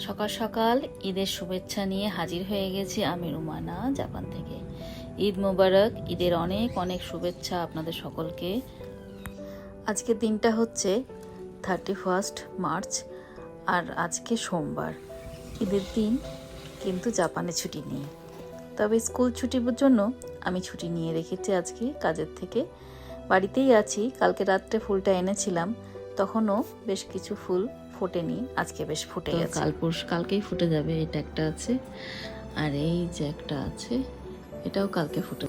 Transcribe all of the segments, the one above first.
সকাল সকাল ঈদের শুভেচ্ছা নিয়ে হাজির হয়ে গেছি আমি রুমানা জাপান থেকে। ঈদ মোবারক, ঈদের অনেক অনেক শুভেচ্ছা আপনাদের সকলকে। আজকের দিনটা হচ্ছে থার্টি ফার্স্ট মার্চ আর আজকে সোমবার। ঈদের দিন কিন্তু জাপানে ছুটি নেই। তবে স্কুল ছুটির জন্য আমি ছুটি নিয়ে রেখেছি আজকে কাজের থেকে। বাড়িতেই আছি, কালকে রাত্রে ফুলটা এনেছিলাম, তখনও বেশ কিছু ফুল ফোটেনি আজকে বেশ ফুটে গেছে। কাল পরশু কালকেই ফুটে যাবে এটা একটা আছে। আর এই যে একটা আছে এটাও কালকে ফুটে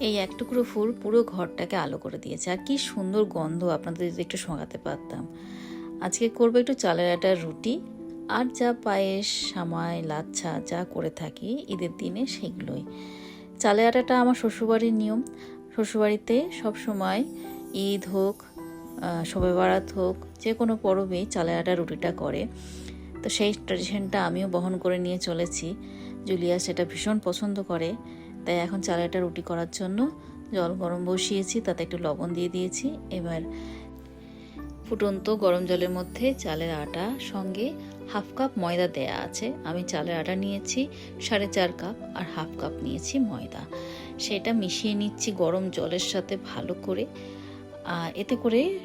এই এক টুকরো ফুল পুরো ঘরটাকে আলো করে দিয়েছে। আর কি সুন্দর গন্ধ আপনাদের যদি একটু শোঁকাতে পারতাম। আজকে করব একটু চালের আটার রুটি। আর যা পায়েস সামাই লাচ্ছা যা করে থাকি ঈদের দিনে সেগুলোই। চালের আটাটা আমার শ্বশুরবাড়ির নিয়ম। শ্বশুরবাড়িতে সবসময় ঈদ হোক শবে বারাত হোক, যে কোনো পরবেই চালের আটা রুটিটা করে। তো সেই ট্র্যাডিশনটা আমিও বহন করে নিয়ে চলেছি। জুলিয়া সেটা ভীষণ পছন্দ করে। তাই এখন চালের আটা রুটি করার জন্য জল গরম বসিয়েছি, তাতে একটু লবণ দিয়ে দিয়েছি। এবার ফুটন্ত গরম জলের মধ্যে চালের আটা সঙ্গে হাফ কাপ ময়দা দেয়া আছে। আমি চালের আটা নিয়েছি সাড়ে চার কাপ আর হাফ কাপ নিয়েছি ময়দা। সেটা মিশিয়ে নিচ্ছি গরম জলের সাথে ভালো করে। আর এতে করে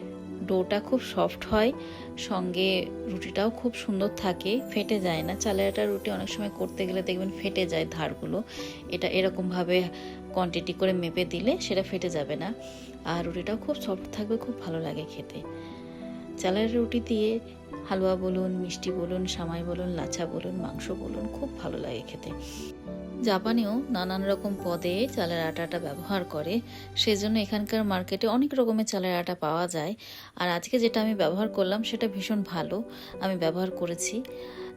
ডোটা খুব সফট হয়, সঙ্গে রুটিটাও খুব সুন্দর থাকে, ফেটে যায় না। চালের রুটি অনেক সময় করতে গেলে দেখবেন ফেটে যায় ধারগুলো। এটা এরকমভাবে কোয়ান্টিটি করে মেপে দিলে সেটা ফেটে যাবে না। আর রুটিটাও খুব সফট থাকবে, খুব ভালো লাগে খেতে। চালের রুটি দিয়ে হালুয়া বলুন, মিষ্টি বলুন, সামাই বলুন লাচা বলুন, মাংস বলুন, খুব ভালো লাগে খেতে। জাপানেও নানান রকম পদে চালের আটাটা ব্যবহার করে, সেজন্য এখানকার মার্কেটে অনেক রকমের চালের আটা পাওয়া যায়। আর আজকে যেটা আমি ব্যবহার করলাম, সেটা ভীষণ ভালো আমি ব্যবহার করেছি।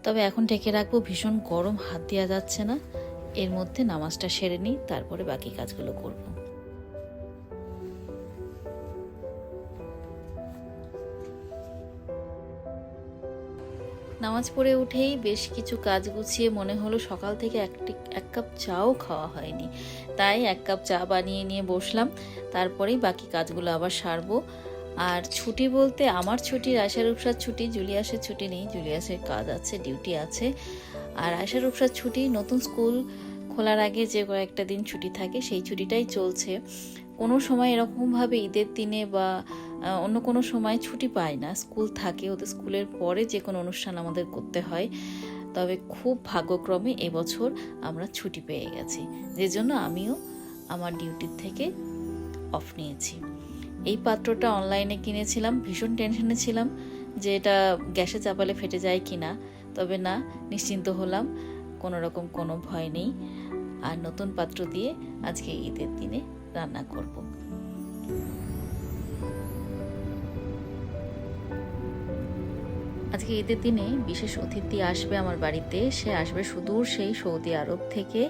তবে এখন ঢেকে রাখব, ভীষণ গরম, হাত দেওয়া যাচ্ছে না। এর মধ্যে নামাজটা সেরে নিই, তারপরে বাকি কাজগুলো করব। নামাজ পড়ে উঠেই বেশ কিছু কাজ গুছিয়ে মনে হলো সকাল থেকে একটি এক কাপ চাও খাওয়া হয়নি। তাই এক কাপ চা বানিয়ে নিয়ে বসলাম। তারপরেই বাকি কাজগুলো আবার সারবো। আর ছুটি বলতে আমার ছুটি আয়সার রূপসার ছুটি, জুলিয়াসের ছুটি নেই। জুলিয়াসের কাজ আছে, ডিউটি আছে। আর আয়সার রূপসার ছুটি, নতুন স্কুল খোলার আগে যে কয়েকটা দিন ছুটি থাকে, সেই ছুটিটাই চলছে। কোনো সময় এরকমভাবে ঈদের দিনে বা অন্য কোনো সময় ছুটি পায় না। স্কুল থাকে, ওদের স্কুলের পরে যে কোনো অনুষ্ঠান আমাদের করতে হয়। তবে খুব ভাগ্যক্রমে এবছর আমরা ছুটি পেয়ে গেছি। যে জন্য আমিও আমার ডিউটির থেকে অফ নিয়েছি। এই পাত্রটা অনলাইনে কিনেছিলাম, ভীষণ টেনশনে ছিলাম যে এটা গ্যাসে চাপালে ফেটে যায় কি না তবে না, নিশ্চিন্ত হলাম, কোনো রকম কোনো ভয় নেই। আর নতুন পাত্র দিয়ে আজকে ঈদের দিনে রান্না করব। আজকে ঈদের দিনে বিশেষ অতিথি আসবে আমার বাড়িতে। সে আসবে সুদূর সেই সৌদি আরব থেকে।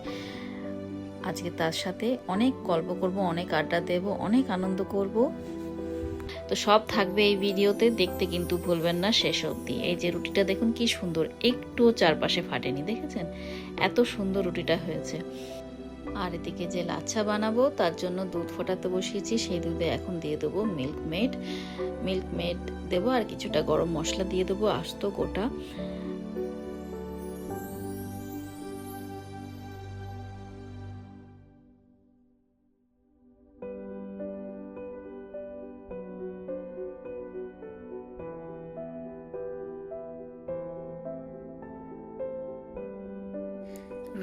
আজকে তার সাথে অনেক গল্প করব, অনেক আড্ডা দেব, অনেক আনন্দ করব। তো সব থাকবে এই ভিডিওতে, দেখতে কিন্তু ভুলবেন না শেষ অবধি। এই যে রুটিটা দেখুন কি সুন্দর, একটুও চারপাশে ফাটেনি, দেখেছেন? এত সুন্দর রুটিটা হয়েছে। আর এদিকে যে লাচ্ছা বানাবো, তার জন্য দুধ ফোটাতে বসিয়েছি। সেই দুধে এখন দিয়ে দেবো মিল্ক মেড মিল্ক মেড দেবো আর কিছুটা গরম মশলা দিয়ে দেবো আস্ত গোটা।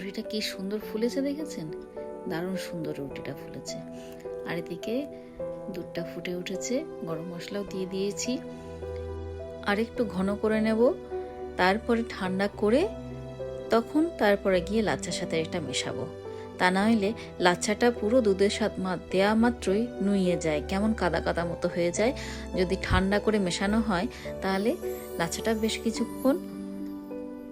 রুটিটা কি সুন্দর ফুলেছে দেখেছেন? দারুণ সুন্দর রুটিটা ফুলেছে। আর এদিকে দুধটা ফুটে উঠেছে, গরম মশলাও দিয়ে দিয়েছি। আর একটু ঘন করে নেব, তারপরে ঠান্ডা করে তখন তারপরে গিয়ে লাচ্চার সাথে এটা মেশাবো। তা না হইলে লাচ্চাটা পুরো দুধের সাথে দেওয়া মাত্রই নুইয়ে যায়, কেমন কাদা কাদা মতো হয়ে যায়। যদি ঠান্ডা করে মেশানো হয়, তাহলে লাচ্চাটা বেশ কিছুক্ষণ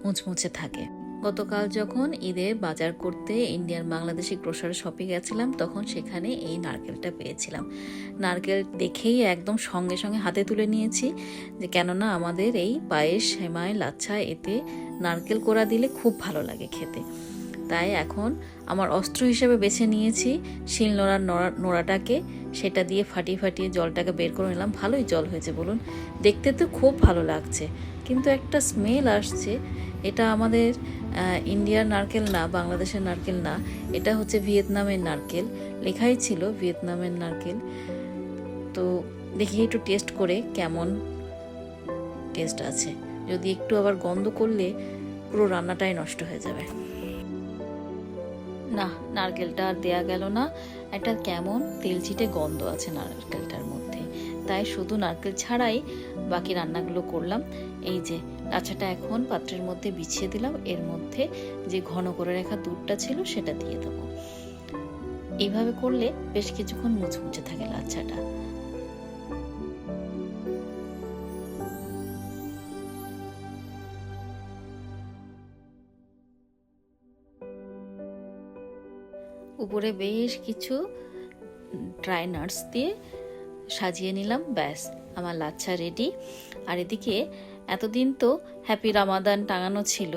মুচমুচে থাকে। গতকাল যখন ঈদে বাজার করতে ইন্ডিয়ান বাংলাদেশি গ্রোসারি শপে গেছিলাম, তখন সেখানে এই নারকেলটা পেয়েছিলাম। নারকেল দেখেই একদম সঙ্গে সঙ্গে হাতে তুলে নিয়েছি যে কেননা আমাদের এই পায়েস হেমায় লাচ্ছা এতে নারকেল কোড়া দিলে খুব ভালো লাগে খেতে। তাই এখন আমার অস্ত্র হিসেবে বেছে নিয়েছি, শিল নোড়ার নোড়া নোড়াটাকে, সেটা দিয়ে ফাটিয়ে ফাটিয়ে জলটাকে বের করে নিলাম। ভালোই জল হয়েছে বলুন। দেখতে তো খুব ভালো লাগছে। কিন্তু একটা স্মেল আসছে। এটা আমাদের ইন্ডিয়ার নারকেল না, বাংলাদেশের নারকেল না, এটা হচ্ছে ভিয়েতনামের নারকেল। লেখাই ছিল ভিয়েতনামের নারকেল। তো দেখি একটু টেস্ট করে কেমন টেস্ট আছে। যদি একটু আবার গন্ধ করলে পুরো রান্নাটাই নষ্ট হয়ে যাবে। না, নারকেলটা আর দেয়া গেল না। একটা কেমন তেলচিটে গন্ধ আছে নারকেলটার মধ্যে। তাই শুধু নারকেল ছাড়াই বাকি রান্নাগুলো করলাম। এই যে লাচ্ছাটা এখন পাত্রের মধ্যে বিছিয়ে দিলাম। এর মধ্যে যে ঘন করে রেখা দুধটা ছিল সেটা দিয়ে দেবো। এইভাবে করলে বেশ কিছুক্ষণ মুচমুচে থাকে লাচ্ছাটা উপরে বেশ কিছু ড্রাই নাটস দিয়ে সাজিয়ে নিলাম, ব্যাস, আমার লাচ্ছা রেডি আর এদিকে এতদিন তো হ্যাপি রামাদান টাঙানো ছিল,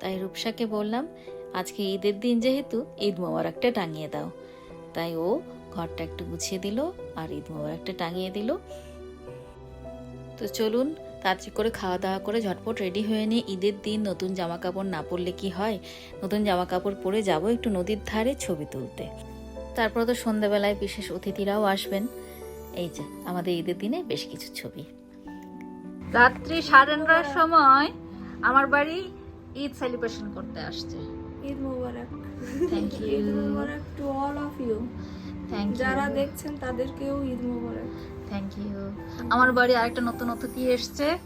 তাই রূপসাকে বললাম, আজকে ঈদের দিন যেহেতু ঈদ মোবারকটা টাঙিয়ে দাও। তাই ও ঘরটা একটু গুছিয়ে দিল আর ঈদ মোবারকটা টাঙিয়ে দিল। তো চলুন তাড়াতাড়ি করে খাওয়া দাওয়া করে ঝটপট রেডি হয়ে নিয়ে ঈদের দিন নতুন জামা কাপড় না পরলে কি হয়? নতুন জামা কাপড় পরে যাব একটু নদীর ধারে ছবি তুলতে। তারপর তো সন্ধ্যাবেলায় বিশেষ অতিথিরাও আসবেন। এই যে আমাদের ঈদের দিনে বেশ কিছু ছবি। রাত্রি সাড়ে নটার সময় আমার বাড়ি ঈদ সেলিব্রেশন করতে আসছে। Eid Mubarak. Thank you Eid Mubarak to all of you thank যারা দেখছেন তাদেরকেও ঈদ মোবারক। থ্যাংক ইউ আমার বাড়ি আরেকটা নতুন অতিথি এসছে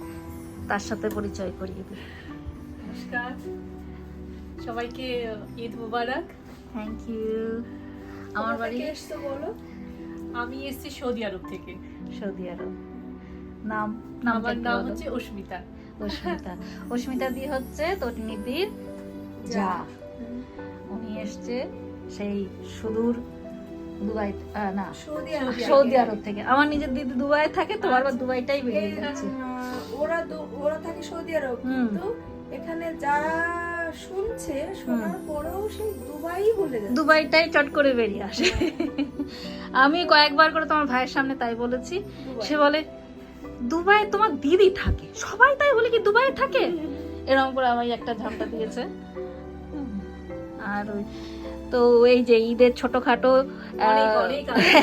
তার সাথে পরিচয় করিয়ে দিই। নমস্কার। সবাইকে ঈদ মুবারক। থ্যাংক ইউ আমার বাড়ি এসছো বলো? আমি এসেছি সৌদি আরব থেকে। Saudi Arab. নাম আমার নাম হচ্ছে অস্মিতা। অস্মিতা। অস্মিতা দি হচ্ছে তটনিদির যা। উনি এসছে সেই সুদূর দুবাই না সৌদি সৌদি আরব থেকে। আমার নিজের দিদি দুবাই থাকে তো বারবার দুবাইটাই বেরিয়ে যাচ্ছে। ওরা ওরা থাকে সৌদি আরব কিন্তু এখানে যারা শুনছে শোনার পরেও সেই দুবাই বলে যাচ্ছে। দুবাইটাই চট করে বেরিয়ে আসে। আমি কয়েকবার করে তোমার ভাইয়ের সামনে তাই বলেছি। সে বলে দুবাই তোমার দিদি থাকে। সবাই তাই বলে কি দুবাই থাকে? এরকম করে আমায় একটা ঝামটা দিয়েছে। আর ওই তো এই যে ঈদের ছোটখাটো।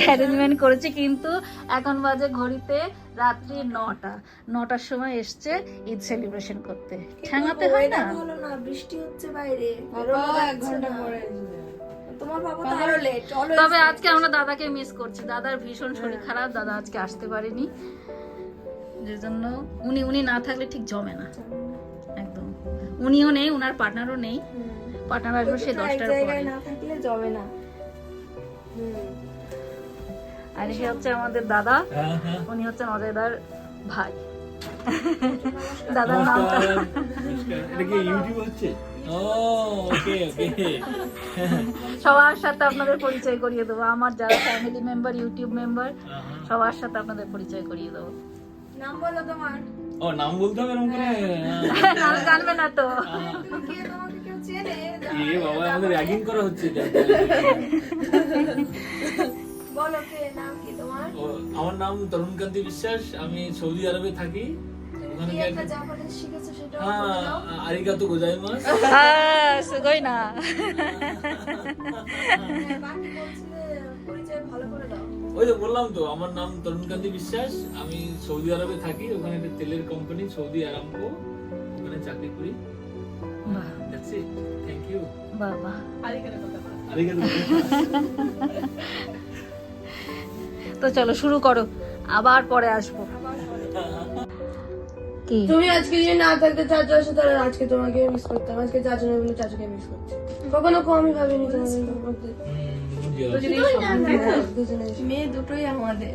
অ্যারেঞ্জমেন্ট করেছে। কিন্তু এখন বাজে ঘড়িতে রাত্রি নটা। নটার সময় এসছে ঈদ সেলিব্রেশন করতে। ঠ্যাঙাতে হয় না? বৃষ্টি হচ্ছে বাইরে। এক ঘণ্টা পরে তোমার বাবা তো আরও লেট তবে আজকে আমরা দাদাকে মিস করছি। দাদার ভীষণ শরীর খারাপ দাদা আজকে আসতে পারেনি। যে জন্য উনি উনি না থাকলে ঠিক জমে না। একদম। উনিও নেই ওনার পার্টনারও নেই। পার্টনার আসবে সে দশটার পরে। না থাকলে জমে না। আর সে হচ্ছে আমাদের দাদা। উনি হচ্ছেন অজয়দার ভাই। দাদার নামটা এটা কি ইউটিউব হচ্ছে? সবার সাথে আপনাদের পরিচয় করিয়ে দেবো। আমার যারা ফ্যামিলি মেম্বার ইউটিউব মেম্বার সবার সাথে আপনাদের পরিচয় করিয়ে দেবো। নাম বলো তোমার। ও নাম বলতে হবে এরকম করে? জানবে না তো। এ বাবা আমাদের র্যাগিং করা হচ্ছে এটা। বলো কে নাম কি তোমার? আমার নাম তরুণ কান্তি বিশ্বাস আমি সৌদি আরবে থাকি। ওখানে কি একটা জাপানিজ শিখেছো সেটা হ্যাঁ আরিগাতো গোজাইমাস। সুগই না। বাকি বলছিলে পরিচয় ভালো করে দাও। ওই যে বললাম তো আমার নাম তরুণ কান্তি বিশ্বাস আমি সৌদি আরবে থাকি। ওখানে একটা তেলের কোম্পানি সৌদি আরামকো। ওখানে চাকরি করি। থ্যাংক ইউ বাবা। তো চলো শুরু করো। আবার পরে আসব। তুমি আজকে যদি না থাকতে চাচু আসে তাহলে আজকে তোমাকে মিস করতাম। আজকে চাচু নেই বলে চাচুকে মিস করছি। কখনো কমই ভাবিনি তোমাদের দুজনে মেয়ে দুটোই আমাদের।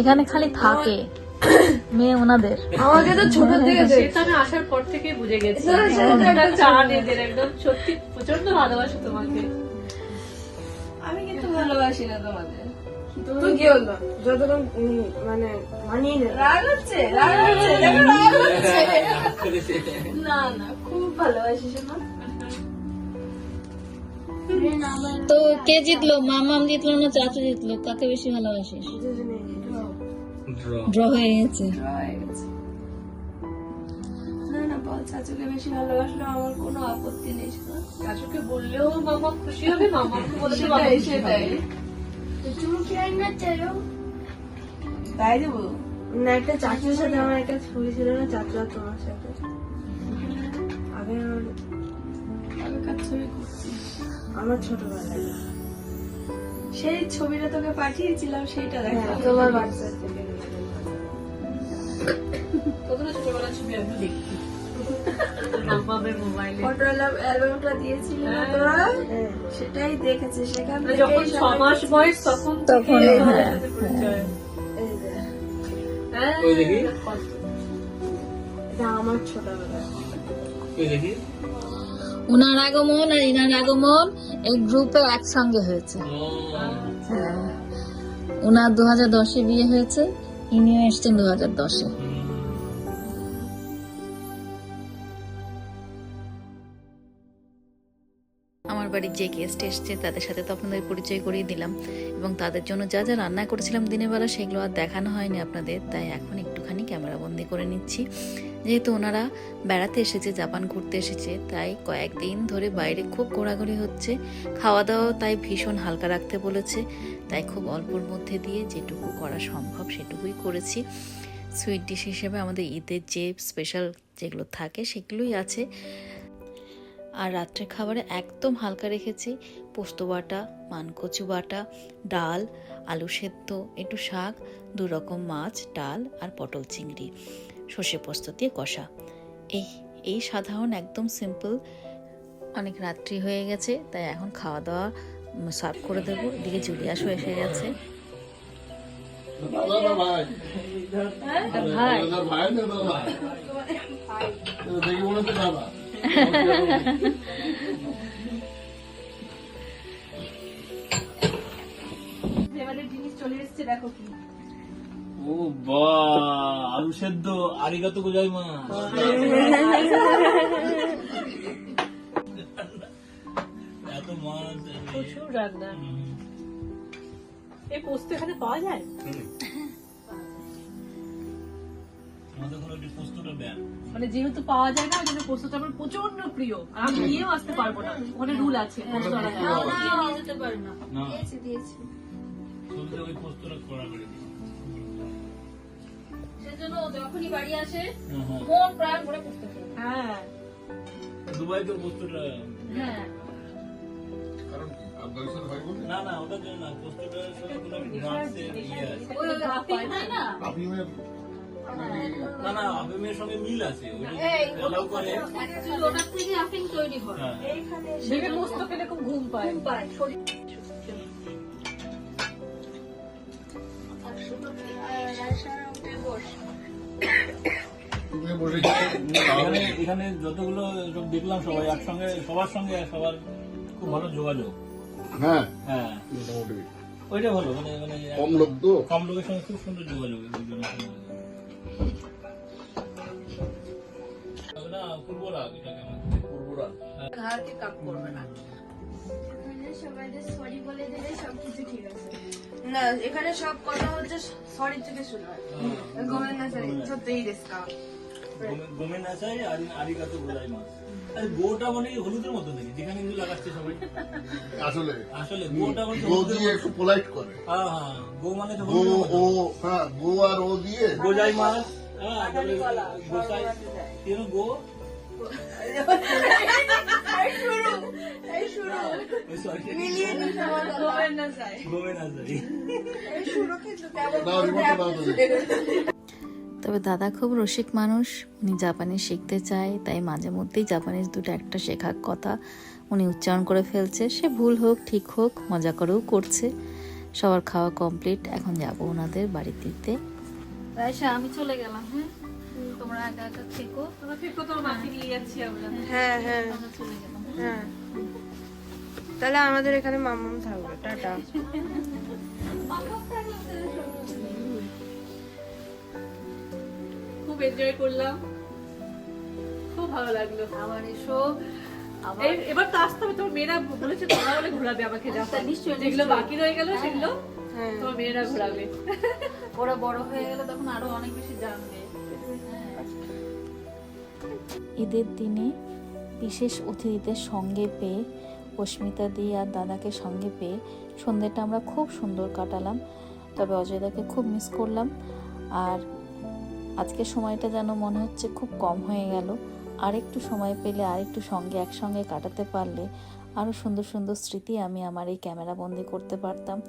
এখানে খালি থাকে। মেয়ে ওনাদের। আমাকে তো ছোট থেকে সেটা আমি আসার পর থেকে বুঝে গেছি। একটা চান এদের একদম সত্যি প্রচণ্ড ভালোবাসে তোমাকে। আমি কিন্তু ভালোবাসি না তোমাদের। তুই কি হলো যতক্ষণ মানে মানিয়ে নে রাগ হচ্ছে রাগ হচ্ছে রাগ হচ্ছে। না না খুব খুব ভালোবাসি শোনা। তো কে জিতলো? মামাম জিতলো না চাচু জিতলো? কাকে বেশি ভালোবাসিস? ড্র হয়ে গেছে। না না বল চাচুকে বেশি ভালোবাসলো আমার কোনো আপত্তি নেই চাচুকে বললেও মামা খুশি হবে মামা বলতে সেটাই। সেটাই তাই দেবো। না একটা চাচুর সাথে আমার একটা ছবি ছিল না চাচু আর তোমার সাথে। আগে আমার আগেকার ছবি আমার ছোটবেলায়। সেই ছবিটা তোকে পাঠিয়েছিলাম সেইটা হ্যাঁ, দেখা তোমার হোয়াটসঅ্যাপ থেকে। ছবি আমি দেখি। হ্যাঁ। সেটাই দেখেছে সেখান মানে যখন ছ মাস বয়স তখন তখন, থেকে হ্যাঁ, হ্যাঁ, আমার দেখি? উনার আগমন আর ইনার আগমন এই গ্রুপে একসঙ্গে হয়েছে। হ্যাঁ। উনার দু হাজার দশে বিয়ে হয়েছে ইনিও এসছেন দু হাজার দশে। বাড়ির যে গেস্ট এসছে, তাদের সাথে তো আপনাদের পরিচয় করিয়ে দিলাম। এবং তাদের জন্য যা যা রান্না করেছিলাম দিনের বেলা, সেগুলো আর দেখানো হয়নি আপনাদের। তাই এখন একটুখানি ক্যামেরা বন্দি করে নিচ্ছি। যেহেতু ওনারা বেড়াতে এসেছে, জাপান ঘুরতে এসেছে, তাই কয়েকদিন ধরে বাইরে খুব ঘোরাঘুরি হচ্ছে। খাওয়া দাওয়া তাই ভীষণ হালকা রাখতে বলেছে। তাই খুব অল্পর মধ্যে দিয়ে যেটুকু করা সম্ভব, সেটুকুই করেছি। সুইট ডিশ হিসেবে আমাদের ঈদের যে স্পেশাল যেগুলো থাকে, সেগুলোই আছে। আর রাত্রের খাবারে একদম হালকা রেখেছি পোস্ত বাটা মানকচু বাটা ডাল আলু সেদ্ধ একটু শাক দু রকম মাছ ডাল আর পটল চিংড়ি সর্ষে পোস্ত দিয়ে কষা এই এই সাধারণ একদম সিম্পল অনেক রাত্রি হয়ে গেছে তাই এখন খাওয়া দাওয়া সার্ভ করে দেবো এদিকে জুলিয়াসও এসে গেছে দাদা ভাই ভাই জিনিস চলে এসেছে দেখো কি। ও বা আলু সেদ্ধ আরিগাতো গোজাই মা এত মাছ প্রচুর রান্না। এই পোস্ত এখানে পাওয়া যায়? পোস্তটা দেন। মানে যেহেতু পাওয়া যায় না ওই জন্য পোস্তটা আমার প্রচণ্ড প্রিয়। আর আমি নিয়েও আসতে পারব না। ওখানে রুল আছে পোস্ত আনা যায় না। না। দিয়েছি দিয়েছি। শুনতে ওই পোস্তটা করা করে দিই। সেজন্য যখনই বাড়ি আসে হ্যাঁ, হ্যাঁ। মন প্রাণ করে পুষতে হ্যাঁ। দুবাই তো পোস্তটা হ্যাঁ। কারণ কি? আফগানিস্তান ভাই বলে না না সঙ্গে মিল আছে ওটা করে Actually থেকে আফিং তৈরি হয়। ভেবে পোস্ত খেলে খুব ঘুম পায়। তুমি বসে এখানে এখানে যতগুলো সব দেখলাম সবাই একসঙ্গে সবার সঙ্গে সবার খুব ভালো যোগাযোগ। হ্যাঁ। হ্যাঁ। ওইটা ভালো মানে মানে কম লোক তো। কম লোকের সঙ্গে খুব সুন্দর যোগাযোগ দুজনের সঙ্গে। এটাকে আমাদের পূর্বরাগ ঘাড়কে কাপ করবে না না এখানে সব কথা হচ্ছে সরি থেকে শুরু হয়। গোমেন না সরি সত্যি দেশকা গোমে না চাই আর আরিগাতো গোলাই মাছ। আরে গোটা মানে হলুদের মতো দেখি যেখানে কিন্তু লাগাচ্ছে সবাই। আসলে। আসলে গোটা মানে গো দিয়ে একটু পোলাইট করে। হ্যাঁ হ্যাঁ। গো মানে তো গো ও হ্যাঁ গো আর ও দিয়ে গোজাই মাছ। হ্যাঁ গোসাই। গো? তবে দাদা খুব রসিক মানুষ উনি জাপানি শিখতে চায় তাই মাঝে মধ্যেই জাপানিজ দুটো একটা শেখার কথা উনি উচ্চারণ করে ফেলছে। সে ভুল হোক ঠিক হোক মজা করেও করছে। সবার খাওয়া কমপ্লিট এখন যাব ওনাদের বাড়ির দিতে। আমি চলে গেলাম হ্যাঁ? তোমরা একা একা থেকো। তোমরা ঠিক তো মাকে নিয়ে যাচ্ছি আমরা। হ্যাঁ হ্যাঁ। আমরা হ্যাঁ। তাহলে আমাদের এখানে মামাম থাকবে টাটা। খুব এনজয় করলাম। খুব ভালো লাগল। আবার এসো। এবার তো আসতে হবে তোমার মেয়েরা বলেছে তোমরা বলে ঘোরাবে আমাকে যা আচ্ছা, নিশ্চয়ই, যেগুলো বাকি রয়ে গেল সেগুলো হ্যাঁ। তোমার মেয়েরা ঘোরাবে। ওরা বড় হয়ে গেলে তখন আরও অনেক বেশি জানবে। ঈদের দিনে বিশেষ অতিথিদের সঙ্গে পেয়ে অস্মিতা দি আর দাদাকে সঙ্গে পেয়ে সন্ধ্যেটা আমরা খুব সুন্দর কাটালাম। তবে অজয়দাকে খুব মিস করলাম। আর আজকে সময়টা যেন মনে হচ্ছে খুব কম হয়ে গেল। আর একটু সময় পেলে আর একটু সঙ্গে একসঙ্গে কাটাতে পারলে আরও সুন্দর সুন্দর স্মৃতি আমি আমার এই ক্যামেরা বন্দি করতে পারতাম।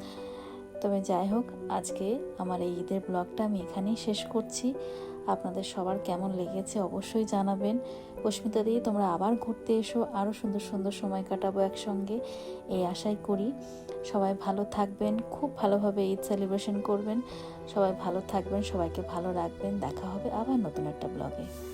তবে যাই হোক, আজকে আমার এই ঈদের ব্লগটা আমি এখানেই শেষ করছি। আপনাদের সবার কেমন লেগেছে অবশ্যই জানাবেন। অস্মিতা দিয়ে তোমরা আবার ঘুরতে এসো আরও সুন্দর সুন্দর সময় কাটাবো একসঙ্গে। এই আশাই করি। সবাই ভালো থাকবেন, খুব ভালোভাবে ঈদ সেলিব্রেশন করবেন। সবাই ভালো থাকবেন, সবাইকে ভালো রাখবেন। দেখা হবে আবার নতুন একটা ব্লগে